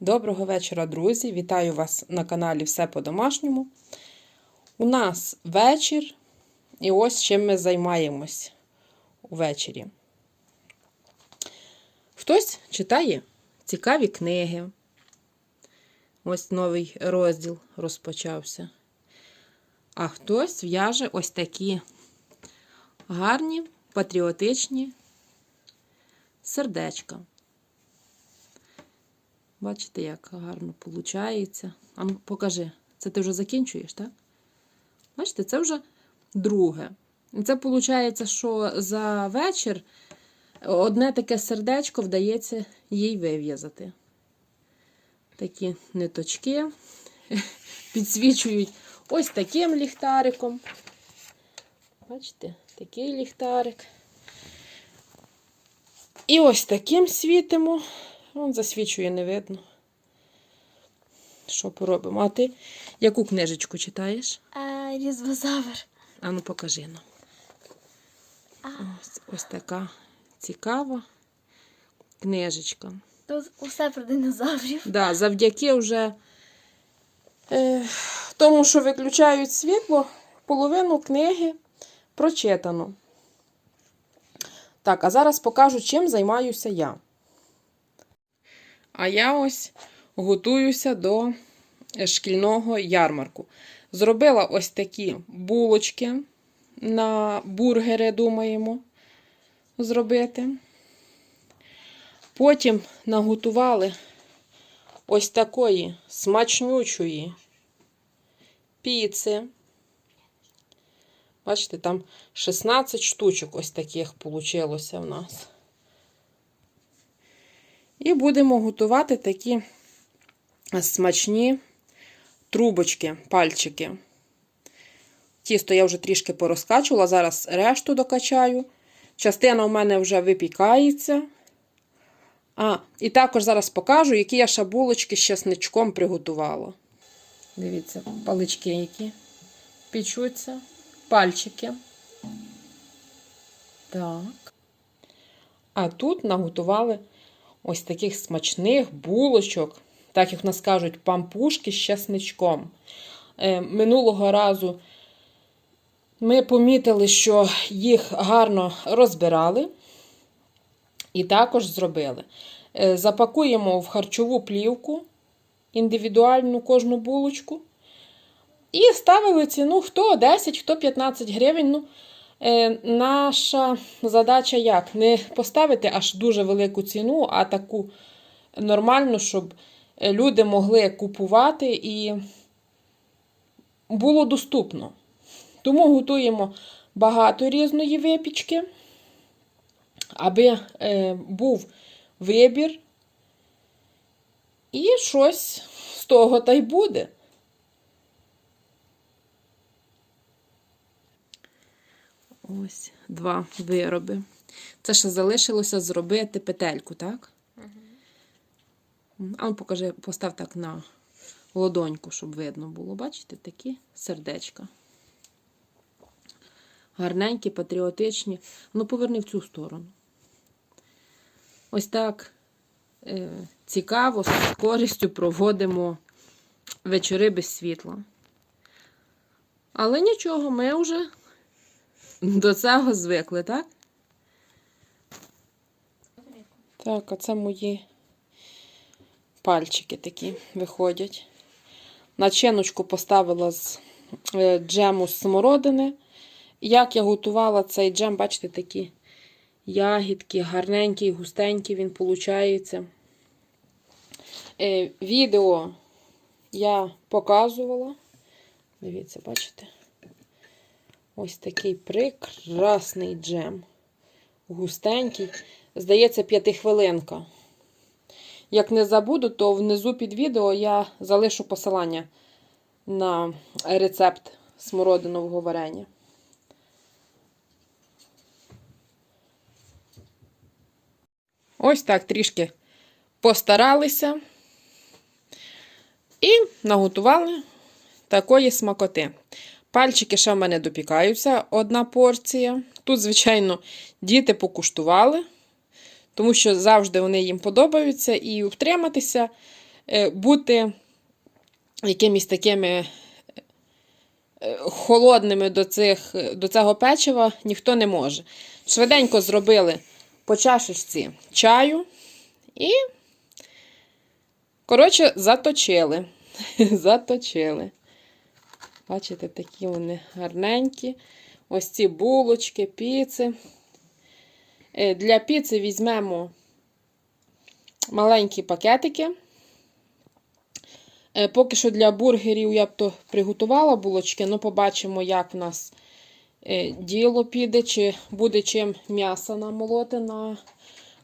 Доброго вечора, друзі! Вітаю вас на каналі Все по-домашньому. У нас вечір, і ось чим ми займаємось увечері. Хтось читає цікаві книги. Ось новий розділ розпочався. А хтось в'яже ось такі гарні, патріотичні сердечка. Бачите, як гарно виходить. А ну, покажи, це ти вже закінчуєш, так? Бачите, це вже друге. І це виходить, що за вечір одне таке сердечко вдається їй вив'язати. Такі ниточки підсвічують ось таким ліхтариком. Бачите, такий ліхтарик. І ось таким світимо. Вон засвічує, не видно. Що поробимо? А ти яку книжечку читаєш? А, різвозавр. А ну покажи нам. А. Ось, ось така цікава книжечка. Тут усе про динозаврів. Да, завдяки вже е, тому, що виключають світло, половину книги прочитано. Так, а зараз покажу, чим займаюся я. А я ось готуюся до шкільного ярмарку. Зробила ось такі булочки на бургери, думаємо, зробити. Потім наготували ось такої смачнючої піци. Бачите, там 16 штучок ось таких вийшло в нас. І будемо готувати такі смачні трубочки, пальчики. Тісто я вже трішки порозкачувала, зараз решту докачаю. Частина у мене вже випікається. А, і також зараз покажу, які я шабулочки з чесничком приготувала. Дивіться, палички які пічуться, пальчики. Так. А тут наготували ось таких смачних булочок, так як в нас кажуть, пампушки з чесничком. Е, минулого разу ми помітили, що їх гарно розбирали і також зробили. Е, запакуємо в харчову плівку індивідуальну кожну булочку. І ставили ціну хто 10, хто 15 гривень. Ну, е, Наша задача як? Не поставити аж дуже велику ціну, а таку нормальну, щоб люди могли купувати і було доступно. Тому готуємо багато різної випічки, аби е, був вибір. І щось з того та й буде. Ось два вироби. Це ще залишилося зробити петельку, так? Угу. А ну покажи, постав так на ладоньку, щоб видно було. Бачите, такі сердечка. Гарненькі, патріотичні. Ну, поверни в цю сторону. Ось так е, цікаво, з користю проводимо вечори без світла. Але нічого, ми вже до цього звикли, так? Так, а це мої пальчики такі виходять. Начиночку поставила з е, джему з смородини. Як я готувала цей джем, бачите, такі ягідки, гарненький, густенький він виходить. Е, відео я показувала. Дивіться, бачите? Ось такий прекрасний джем. Густенький. Здається, п'ятихвилинка. Як не забуду, то внизу під відео я залишу посилання на рецепт смородинового варення. Ось так трішки постаралися і наготували такої смакоти. Пальчики ще в мене допікаються одна порція. Тут, звичайно, діти покуштували, тому що завжди вони їм подобаються, і втриматися е, бути якимись такими е, холодними до, цих, до цього печива ніхто не може. Швиденько зробили по чашечці чаю і, коротше, заточили. заточили. Бачите, такі вони гарненькі. Ось ці булочки, піци. Е, Для піци візьмемо маленькі пакетики. Е, Поки що для бургерів я б то приготувала булочки, але побачимо, як в нас е, діло піде, чи буде чим м'ясо намолоти на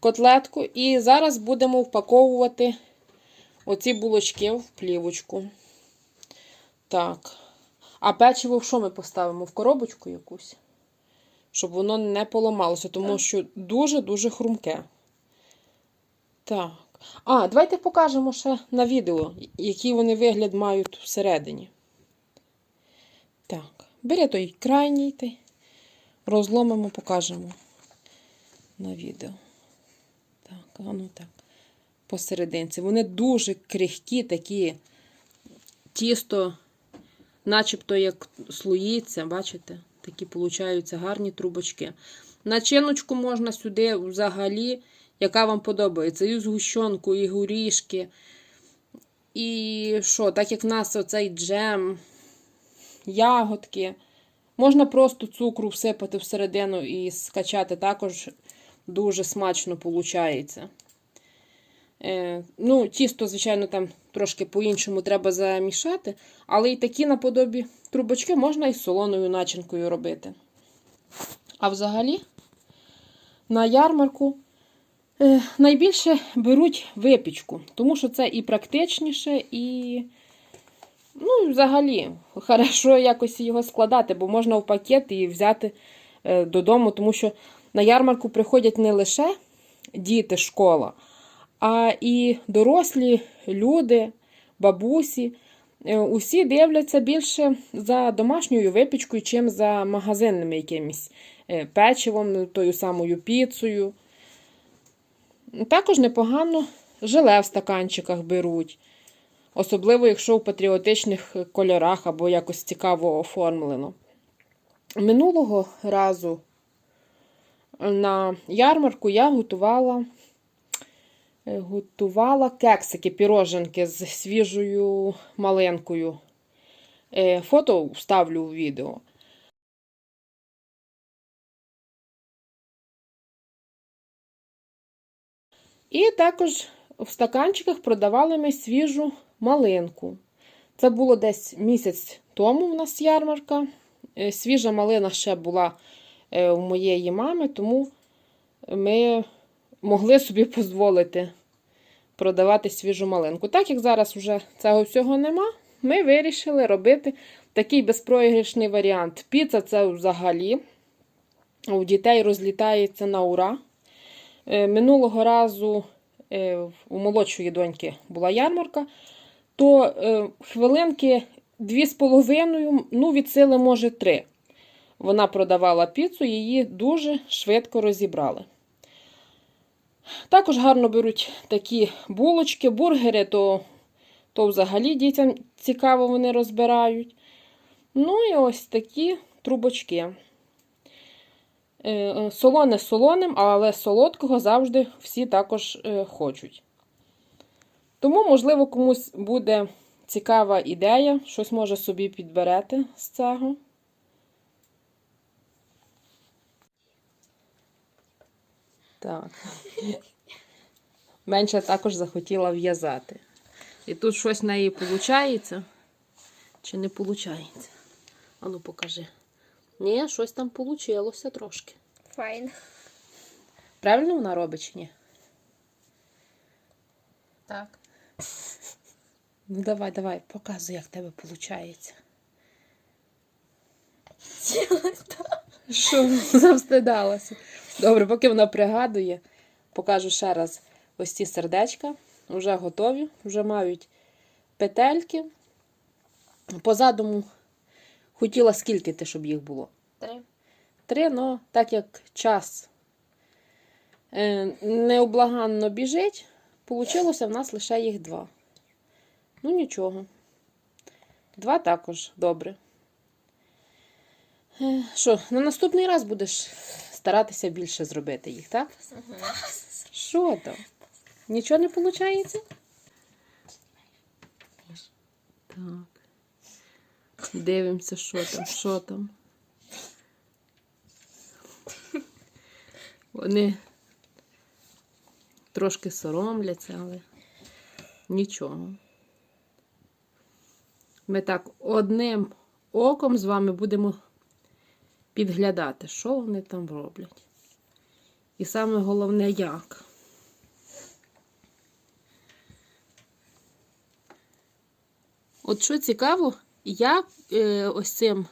котлетку. І зараз будемо впаковувати оці булочки в плівочку. Так. А печиво в що ми поставимо? В коробочку якусь? Щоб воно не поламалося, тому що дуже-дуже хрумке. Так. А, давайте покажемо ще на відео, який вони вигляд мають всередині. Так, бери той крайній, той, розломимо, покажемо на відео. Так, а ну так. Посерединці. Вони дуже крихкі, такі тісто, начебто як слоїться, бачите? Такі получаються гарні трубочки. Начиночку можна сюди взагалі, яка вам подобається. І згущенку, і горішки. І що, так як в нас оцей джем, ягодки. Можна просто цукру всипати всередину і скачати. Також дуже смачно виходить. Е, ну, тісто, звичайно, там трошки по-іншому треба замішати, але і такі наподобі трубочки можна і з солоною начинкою робити. А взагалі, на ярмарку е, найбільше беруть випічку, тому що це і практичніше, і, ну, взагалі, хорошо якось його складати, бо можна в пакет і взяти е, додому, тому що на ярмарку приходять не лише діти, школа, а і дорослі люди, бабусі. Е, Усі дивляться більше за домашньою випічкою, чим за магазинними якимись е, печивом, тою самою піцею. Також непогано желе в стаканчиках беруть. Особливо, якщо в патріотичних кольорах або якось цікаво оформлено. Минулого разу на ярмарку я готувала готувала кексики, піроженки з свіжою малинкою. Е, Фото вставлю у відео. І також в стаканчиках продавали ми свіжу малинку. Це було десь місяць тому в нас ярмарка. Е, Свіжа малина ще була е, у моєї мами, тому ми могли собі дозволити продавати свіжу малинку. Так як зараз вже цього всього нема, ми вирішили робити такий безпроіграшний варіант. Піца це взагалі у дітей розлітається на ура. Е, Минулого разу е, у молодшої доньки була ярмарка, то е, хвилинки дві з половиною, ну від сили, може, три. Вона продавала піцу, її дуже швидко розібрали. Також гарно беруть такі булочки, бургери, то, то взагалі дітям цікаво вони розбирають. Ну і ось такі трубочки. Е, Солоне солоним, але солодкого завжди всі також е, хочуть. Тому, можливо, комусь буде цікава ідея, щось може собі підберете з цього. Так. Менша також захотіла в'язати. І тут щось в неї виходить, чи не виходить? Ану, покажи. Ні, щось там вийшло трошки. Файн. Правильно вона робить чи ні? Так. Ну давай, давай, показуй, як в тебе виходить. Що завстидалася? Добре, поки вона пригадує, покажу ще раз ось ці сердечка. Вже готові, вже мають петельки. По задуму хотіла скільки ти, щоб їх було? Три. Три, але так як час е, необлаганно біжить, вийшло в нас лише їх два. Ну, нічого. Два також добре. Е, Що, на наступний раз будеш старатися більше зробити їх, так? Що там? Нічого не виходить? Так. Дивимося, що там, що там. Вони трошки соромляться, але нічого. Ми так одним оком з вами будемо підглядати, що вони там роблять. І саме головне, як. От що цікаво, я е, ось цим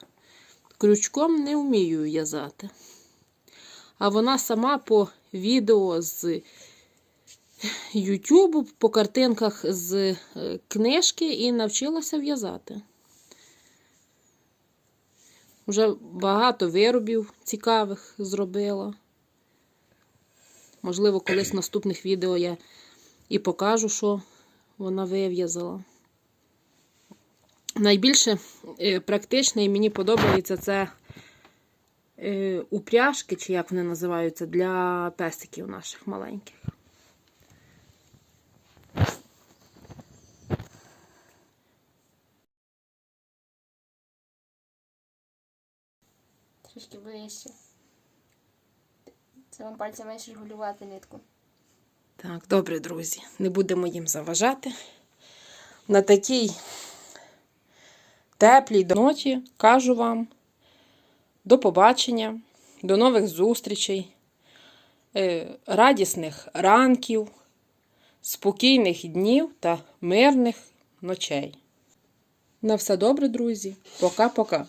крючком не вмію в'язати. А вона сама по відео з Ютубу, по картинках з е, книжки і навчилася в'язати. Вже багато виробів цікавих зробила. Можливо, колись в наступних відео я і покажу, що вона вив'язала. Найбільше е, практичне і мені подобається це е, упряжки, чи як вони називаються, для песиків наших маленьких. Трішки ближче. Це вам пальцем менше регулювати нитку. Так, добре, друзі, не будемо їм заважати. На такій теплій ноті кажу вам до побачення, до нових зустрічей, е, радісних ранків, спокійних днів та мирних ночей. На все добре, друзі. Пока-пока.